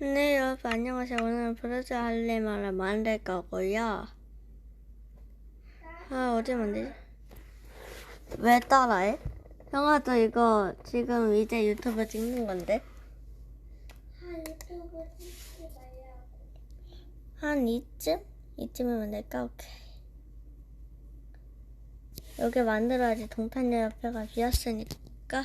네, 여러분 안녕하세요. 오늘은 브로즈 할래마를 만들 거고요. 아, 어디 만들지? 왜 따라해? 형아도 이거 지금 이제 유튜브 찍는 건데? 아 유튜브 찍지 말라고. 한 이쯤? 이쯤에 만들까? 오케이. 여기 만들어야지 동탄역 옆에가 비었으니까.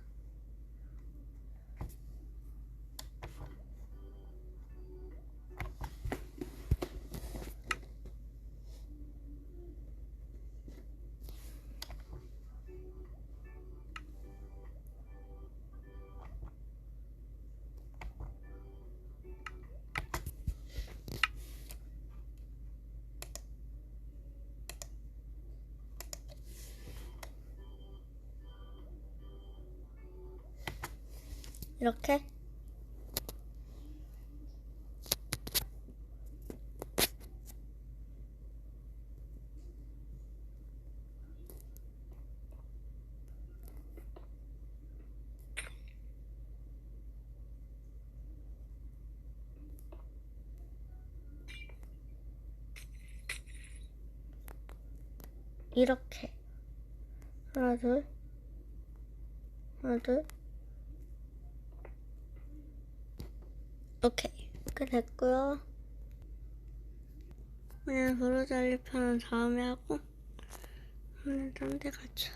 이렇게. 이렇게. 하나 둘. 하나 둘 오케이. 그 됐고요. 그냥 도로잘리 편은 다음에 하고 오늘 딴데 가자.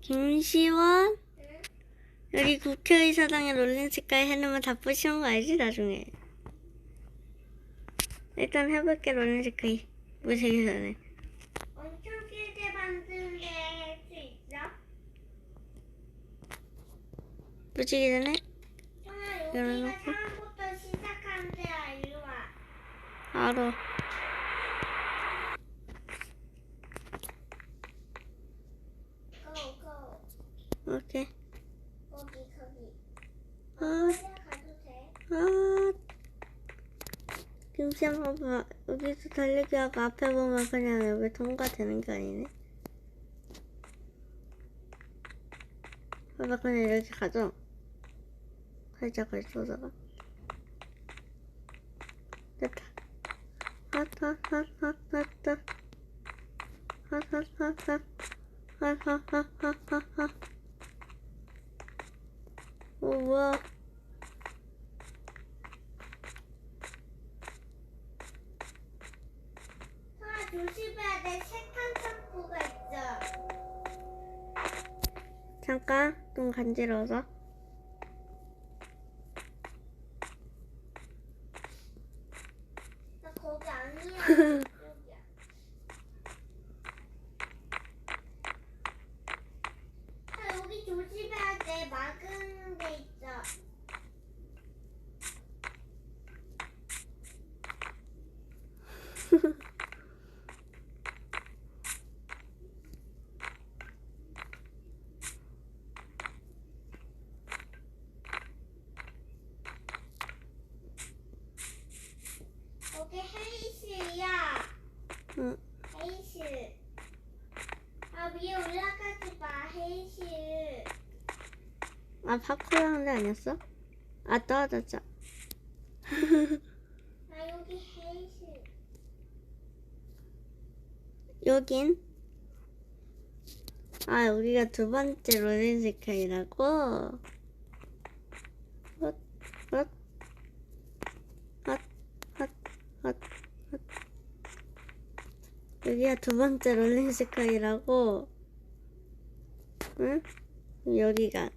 김시원? 여기 국회의사당에 롤링스까지 해놓으면 다 부시는 거 알지 나중에? 일단 해볼게 무시기 전에 엄청 길게 만들게 할 수 있어? 무시기 전에 열어놓고. 알아. 오케이. 아? 아 김시영 봐봐 여기서 달리기 하고 앞에 보면 그냥 여기 통과되는 게 아니네 봐봐 그냥 이렇게 가죠 살짝 걸쳐다가 됐다. 하하하하하하. 하하하하. 하하하하하. 오 뭐야 형아 조심해야 돼. 색한 창고가 있어. 잠깐 좀 간지러워서 나 거기 아니야. 여기야. 아, 여기 조심해야 돼. 막은 데 있어. 거기 회의실이야. 응. 회의실. 아, 위에 올라가지 마. 회의실. 아 파쿠르 하는 데 아니었어? 아 떨어졌죠 아, 여기 회의실. 여긴 아 여기가 두 번째 헛, 헛, 헛, 헛. 여기가 두 번째 롤링스카이라고 응? 여기가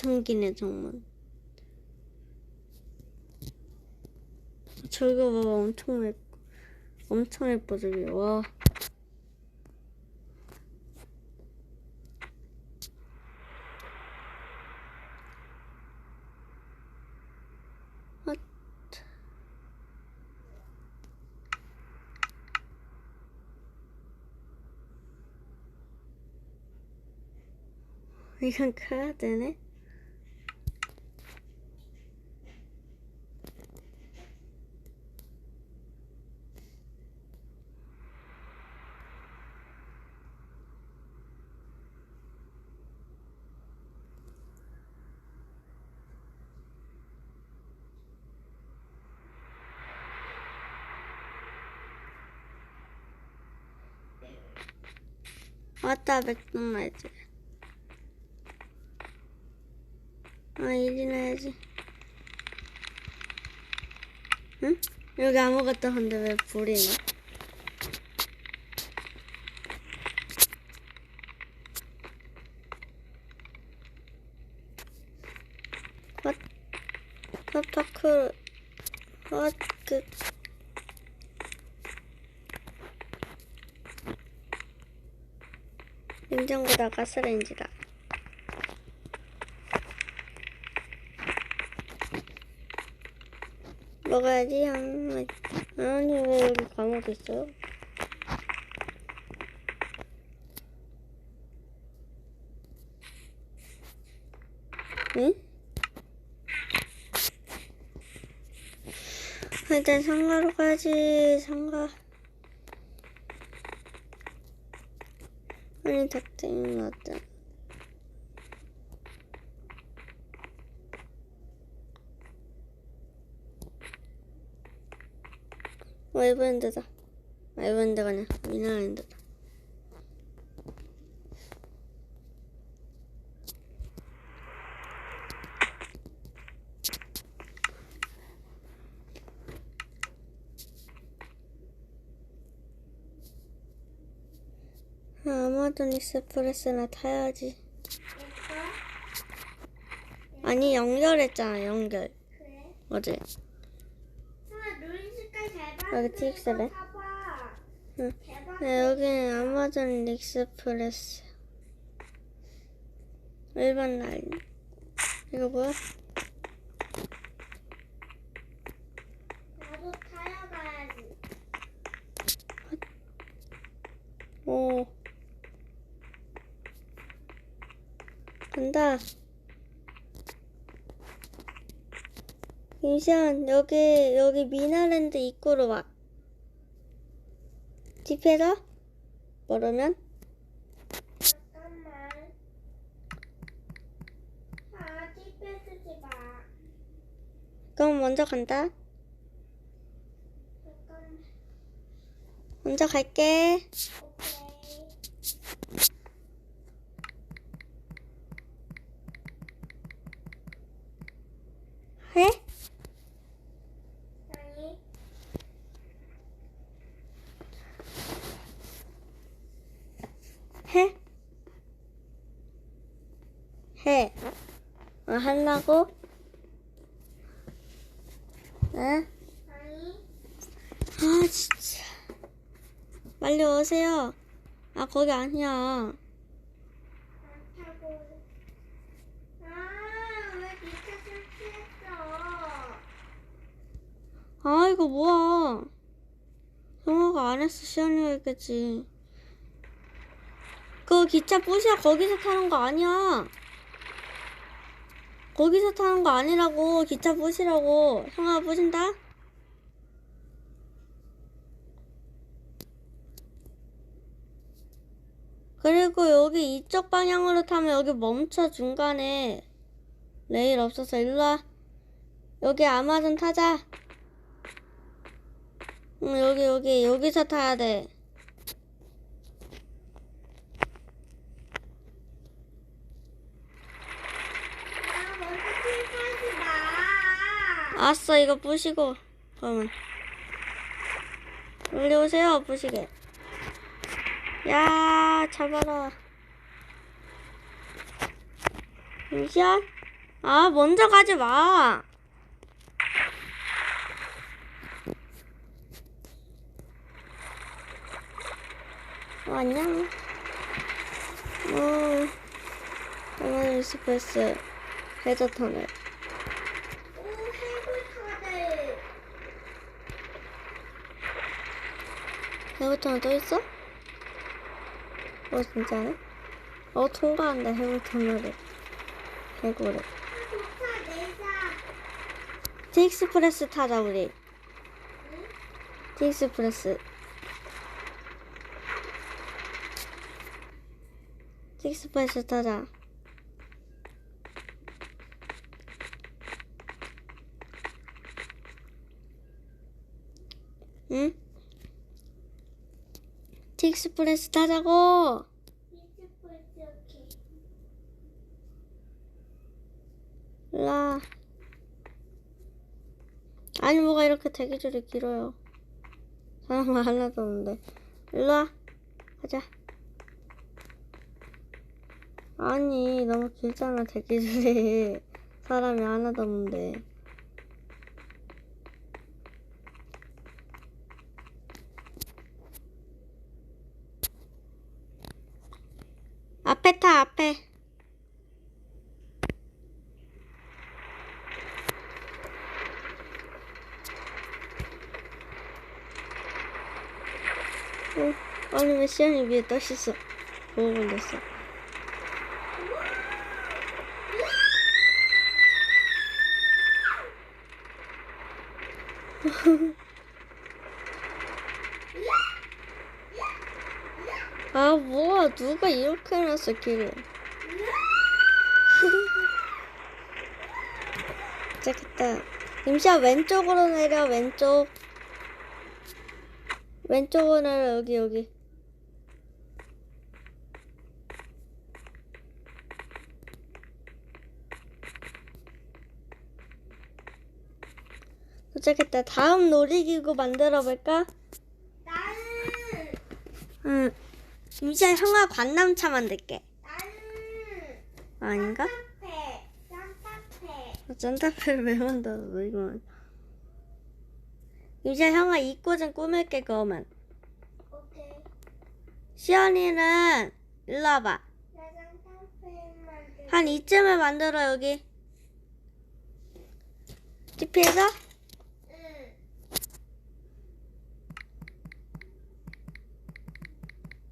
엄청 기네 정말. 저거 봐봐 엄청 예 엄청 예뻐 저기 와. 아, 이건 커야 되네. 왔다 맥도날드. 아 일이나 해야지. 응? 여기 아무것도 없는데 왜 불이 나? 헛, 헛파크, 헛, 그, 냉장고다 가스레인지다. 먹어야지 한 아니 왜 여기 감옥 있어요? 응? 일단 상가로 가야지 상가 아니 닭땡이 맞다 와이브랜드다. 와이브랜드가 아니야 미나랜드다 아, 아마존 익스프레스나 타야지 아니 연결했잖아 연결 그래? 어제. 여기. 봐봐. 응. 네, 여기는 아마존 익스프레스. 일반 라인. 이거 뭐야? 나도 타야 가야지. 오. 간다. 임시한, 여기, 여기 미나랜드 입구로 와. 집에서? 모르면? 그럼 먼저 간다. 잠깐만. 먼저 갈게. 오케이. 해? 아니. 해? 해. 어, 하려고? 네? 아니. 아, 진짜. 빨리 오세요. 아, 거기 아니야. 안 타고. 아, 왜 기차 설치했어? 아, 이거 뭐야. 형아가 안 했어. 시연이가 했겠지. 그 기차 부시야 거기서 타는 거 아니야. 거기서 타는 거 아니라고. 기차 부시라고. 형아 부신다? 그리고 여기 이쪽 방향으로 타면 여기 멈춰 중간에 레일 없어서 일로 와. 여기 아마존 타자. 응, 여기, 여기, 여기서 타야 돼. 아. 아싸, 이거 부시고. 그러면. 빨리 오세요, 부시게. 야, 잡아라. 잠시만. 아, 먼저 가지 마. 어, 안녕. 어, 터널 익스프레스 해저 터널. 오 해골타들. 해저 터널 또 있어? 어, 진짜네? 어, 통과한다, 해저 터널을. 해골을. 티익스프레스 타자, 우리. 티익스프레스. 티익스프레스 타자. 응? 티익스프레스 타자고! 일로와. 아니, 뭐가 이렇게 대기줄이 길어요. 사람 하나도 없는데. 일로 와. 가자. 아니, 너무 길잖아, 대기줄이. 사람이 하나도 없는데. 앞에 타, 앞에. 어, 아니 왜 시연이 위에 떠 있어? 보고 걸렸어. 아 뭐야. 누가 이렇게 해놨어 길을. 시작했다. 임시야 왼쪽으로 내려 왼쪽. 왼쪽으로 내려 여기 여기 도착했다 다음 놀이기구 만들어 볼까? 나는 응 임시야 형아 관람차 만들게 나는 아닌가? 산타페 산타페. 짠타페를 왜 만들어 너 이거 임시야 형아 입고 좀 꾸밀게 그거만. 시연이는 일로 와봐. 한 이쯤을 만들어 여기 TP에서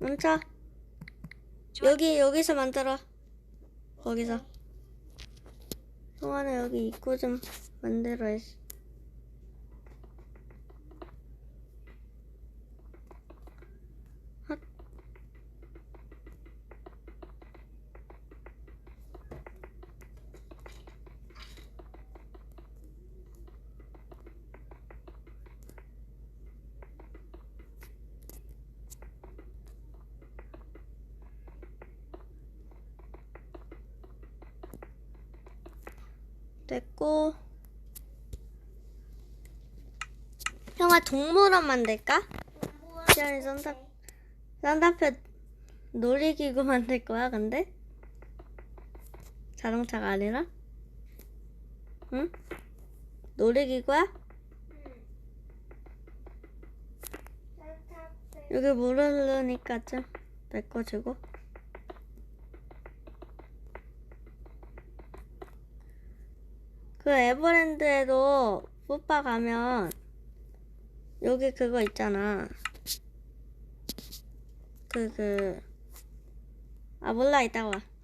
멈춰 여기 여기서 만들어. 거기서. 형아는 여기 입구 좀 만들어 됐고 형아 동물원 만들까? 시연이 산타 산타페 놀이기구 만들 거야 근데? 자동차가 아니라? 응? 놀이기구야? 여기 물 흐르니까 좀 메꿔주고 그 에버랜드에도 푸파 가면 여기 그거 있잖아. 그 그 아 몰라. 이따가 와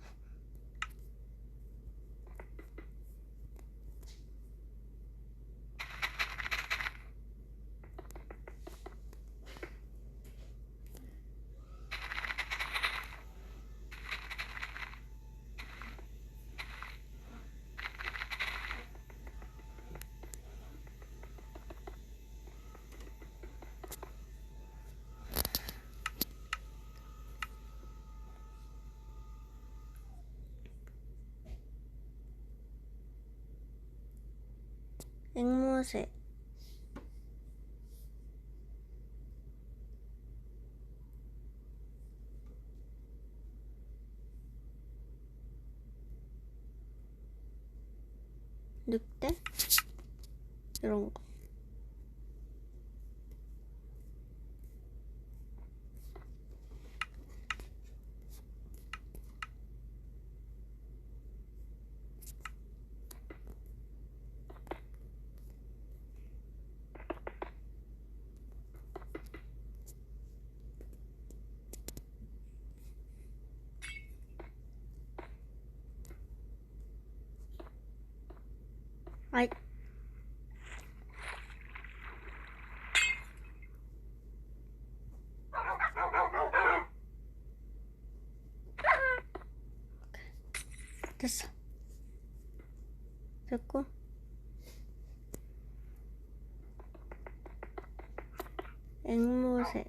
앵무새. 늑대 이런 거 아이. 됐어. 됐고. 앵무새.